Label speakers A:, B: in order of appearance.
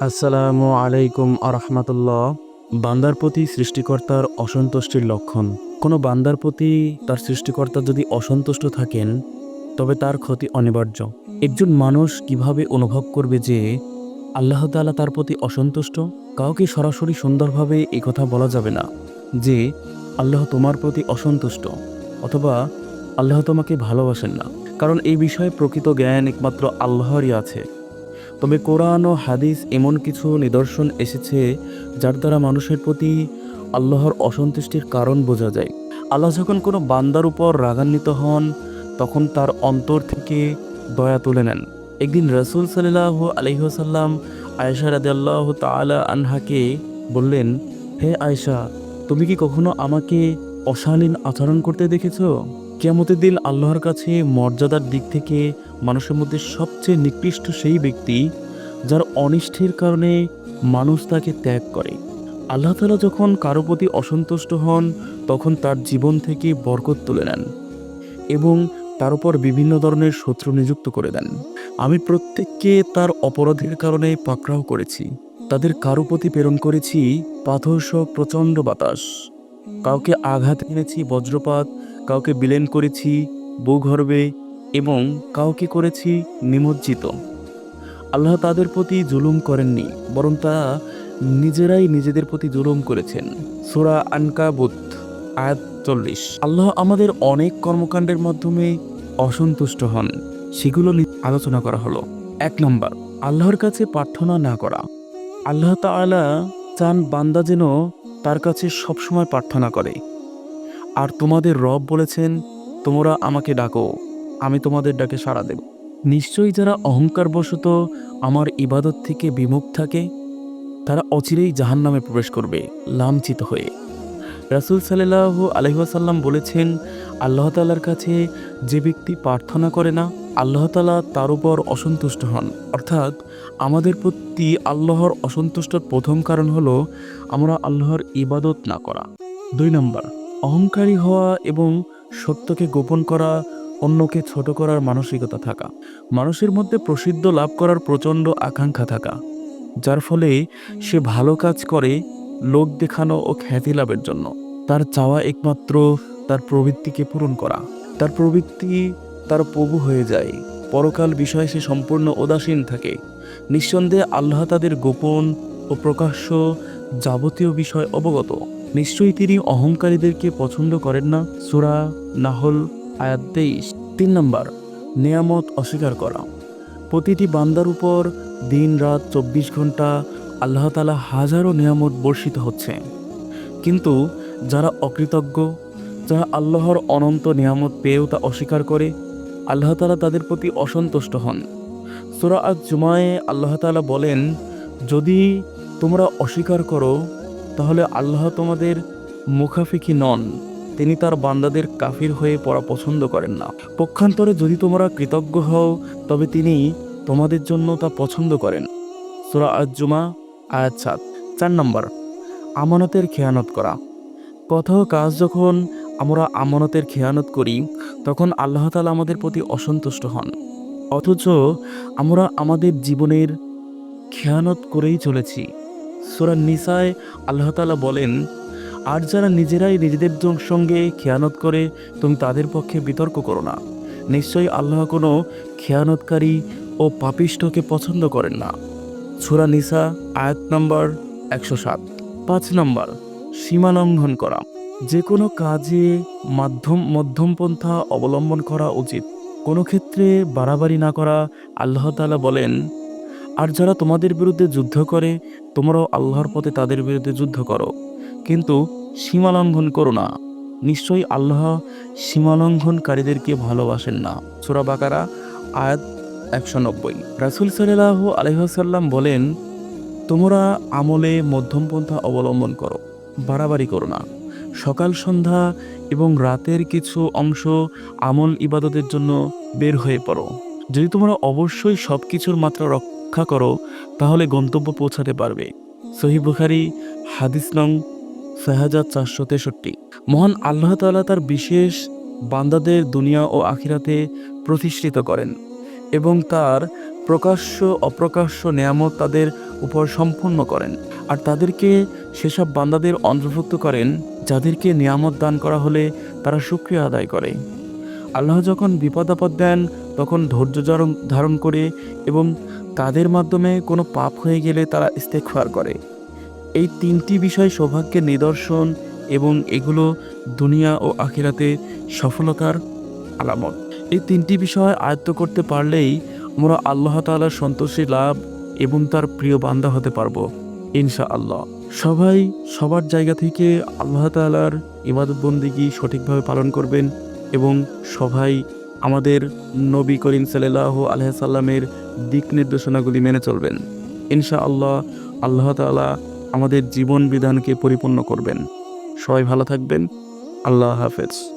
A: আসসালামু আলাইকুম আরহামাতুল্লাহ বান্দার প্রতি সৃষ্টিকর্তার অসন্তুষ্টির লক্ষণ। কোনো বান্দার প্রতি তার সৃষ্টিকর্তা যদি অসন্তুষ্ট থাকেন, তবে তার ক্ষতি অনিবার্য। একজন মানুষ কীভাবে অনুভব করবে যে আল্লাহ তাআলা তার প্রতি অসন্তুষ্ট? কাউকে সরাসরি সুন্দরভাবে এই কথা বলা যাবে না যে, আল্লাহ তোমার প্রতি অসন্তুষ্ট অথবা, আল্লাহ তোমাকে ভালোবাসেন না। কারণ এই বিষয়ে প্রকৃত জ্ঞান একমাত্র আল্লাহরই আছে। তবে কোরআন ও হাদিস এমন কিছু নিদর্শন এসেছে যার দ্বারা মানুষের প্রতি আল্লাহর অসন্তুষ্টির কারণ বোঝা যায়। আল্লাহ যখন কোনো বান্দার উপর রাগান্বিত হন, তখন তার অন্তর থেকে দয়া তুলে নেন। একদিন রসুল সাল্লাহ আলহিহাসাল্লাম আয়েশা রাদিয়াল্লাহ তালা আনহাকে বললেন, হে আয়েশা, তুমি কি কখনো আমাকে অশালীন আচরণ করতে দেখেছ? কেয়ামতের দিন আল্লাহর কাছে মর্যাদার দিক থেকে মানুষের মধ্যে সবচেয়ে নিকৃষ্ট সেই ব্যক্তি যার অনিষ্ঠের কারণে মানুষ তাকে ত্যাগ করে। আল্লাহ তালা যখন কারও প্রতি অসন্তুষ্ট হন, তখন তার জীবন থেকে বরকত তুলে নেন এবং তার উপর বিভিন্ন ধরনের শত্রু নিযুক্ত করে দেন। আমি প্রত্যেককে তার অপরাধের কারণে পাকড়াও করেছি। তাদের কারও প্রতি প্রেরণ করেছি পাথরসহ প্রচণ্ড বাতাস। কাউকে আঘাত এনেছি বজ্রপাত, কাউকে বিলেন করেছি ভূগর্ভে এবং কাউকে করেছি নিমজ্জিত। আল্লাহ তাদের প্রতি জুলুম করেননি, বরং তারা নিজেরাই নিজেদের প্রতি জুলুম করেছেন। সুরা আনকাবুত, আয়াত চল্লিশ। আল্লাহ আমাদের অনেক কর্মকাণ্ডের মাধ্যমে অসন্তুষ্ট হন, সেগুলো আলোচনা করা হলো। এক নম্বর, আল্লাহর কাছে প্রার্থনা না করা। আল্লাহ তাআলা চান বান্দা যেন তার কাছে সবসময় প্রার্থনা করে। আর তোমাদের রব বলেছেন, তোমরা আমাকে ডাকো, আমি তোমাদের ডাকে সাড়া দেব। নিশ্চয়ই যারা অহংকারবশত আমার ইবাদত থেকে বিমুখ থাকে, তারা অচিরেই জাহান নামে প্রবেশ করবে, লাঞ্ছিত হয়ে। রাসুল সাল্লাহ আলহিহাসাল্লাম বলেছেন, আল্লাহ তালার কাছে যে ব্যক্তি প্রার্থনা করে না আল্লাহ তালা তার উপর অসন্তুষ্ট হন। অর্থাৎ আমাদের প্রতি আল্লাহর অসন্তুষ্টর প্রথম কারণ হলো আমরা আল্লাহর ইবাদত না করা। দুই নম্বর, অহংকারী হওয়া এবং সত্যকে গোপন করা, অন্যকে ছোট করার মানসিকতা থাকা। মানুষের মধ্যে প্রসিদ্ধ লাভ করার প্রচণ্ড আকাঙ্ক্ষা থাকা, যার ফলে সে ভালো কাজ করে লোক দেখানো ও খ্যাতি লাভের জন্য। তার চাওয়া একমাত্র তার প্রবৃত্তিকে পূরণ করা। তার প্রবৃত্তি তার প্রভু হয়ে যায়। পরকাল বিষয়ে সে সম্পূর্ণ উদাসীন থাকে। নিঃসন্দেহে আল্লাহ তাদের গোপন ও প্রকাশ্য যাবতীয় বিষয় অবগত। নিশ্চয়ই তিনি অহংকারীদেরকে পছন্দ করেন না। সুরা নাহল, আয়াত তেইশ। তিন নম্বর, নেয়ামত অস্বীকার করা। প্রতিটি বান্দার উপর দিন, রাত, চব্বিশ ঘণ্টা আল্লাহ তালা হাজারো নিয়ামত বর্ষিত হচ্ছে। কিন্তু যারা অকৃতজ্ঞ, যারা আল্লাহর অনন্ত নিয়ামত পেয়েও তা অস্বীকার করে আল্লাহ তালা তাদের প্রতি অসন্তুষ্ট হন। সোরা আজ জুমায়ে আল্লাহ তালা বলেন, যদি তোমরা অস্বীকার করো, তাহলে আল্লাহ তোমাদের মুখাফিকি নন। তিনি তার বান্দাদের কাফির হয়ে পড়া পছন্দ করেন না। পক্ষান্তরে যদি তোমরা কৃতজ্ঞ হও, তবে তিনি তোমাদের জন্য তা পছন্দ করেন। সোরা আজ জুমা আয়াত সাত। চার নম্বর, আমানতের খেয়ানত করা। কোথাও কাজ যখন আমরা আমানতের খেয়ানত করি তখন আল্লাহ তালা আমাদের প্রতি অসন্তুষ্ট হন। অথচ আমরা আমাদের জীবনের খেয়ানত করেই চলেছি। সুরা নিসায় আল্লাহ তালা বলেন, আর যারা নিজেরাই নিজেদের সঙ্গে খেয়ানত করে, তুমি তাদের পক্ষে বিতর্ক করো না। নিশ্চয়ই আল্লাহ কোনো খেয়ানতকারী ও পাপিষ্ঠকে পছন্দ করেন না। সুরা নিসা আয়াত নম্বর একশো সাত। পাঁচ নম্বর, সীমা লঙ্ঘন করা। যে কোনো কাজে মাধ্যম, মধ্যমপন্থা অবলম্বন করা উচিত। কোনো ক্ষেত্রে বাড়াবাড়ি না করা, আল্লাহ তাআলা বলেন, আর যারা তোমাদের বিরুদ্ধে যুদ্ধ করে, তোমরাও আল্লাহর পথে তাদের বিরুদ্ধে যুদ্ধ করো। কিন্তু সীমা লঙ্ঘন করো না। নিশ্চয়ই আল্লাহ সীমা লঙ্ঘনকারীদেরকে ভালোবাসেন না। সুরা বাকারা, আয়াত একশো নব্বই। রাসুল সাল্লাহ আলহাসাল্লাম বলেন, তোমরা আমলে মধ্যমপন্থা অবলম্বন করো, বাড়াবাড়ি করো না। সকাল সন্ধ্যা এবং রাতের কিছু অংশ আমল ইবাদতের জন্য বের হয়ে পড়ো। যদি তোমরা অবশ্যই সব কিছুর মাত্রা রক্ষা করো, তাহলে গন্তব্য পৌঁছাতে পারবে। সহি বুখারি, হাদিস নং ছয় হাজার চারশো তেষট্টি। মহান আল্লাহ তালা তার বিশেষ বান্দাদের দুনিয়া ও আখিরাতে প্রতিষ্ঠিত করেন এবং তার প্রকাশ্য অপ্রকাশ্য নেয়ামত তাদের উপর সম্পূর্ণ করেন। আর তাদেরকে সেসব বান্দাদের অন্তর্ভুক্ত করেন যাদেরকে নিয়ামত দান করা হলে তারা সুক্রিয়া আদায় করে। আল্লাহ যখন বিপদ আপদ দেন, তখন ধৈর্য ধারণ করে এবং তাদের মাধ্যমে কোনো পাপ হয়ে গেলে তারা ইস্তেকফার করে। এই তিনটি বিষয় সৌভাগ্যের নিদর্শন এবং এগুলো দুনিয়া ও আখিরাতে সফলতার আলামত। এই তিনটি বিষয় আয়ত্ত করতে পারলেই আমরা আল্লাহ তাআলার সন্তোষী লাভ এবং তার প্রিয় বান্দা হতে পারব ইনশা আল্লাহ সবাই সবার জায়গা থেকে আল্লাহ তালার ইবাদত বন্দিগি সঠিকভাবে পালন করবেন এবং সবাই আমাদের নবী করিম সাল্লাহ আলহামের দিক নির্দেশনাগুলি মেনে চলবেন। ইনশা আল্লাহ আল্লাহ তালা আমাদের জীবন বিধানকে পরিপূর্ণ করবেন। সবাই ভালো থাকবেন। আল্লাহ হাফেজ।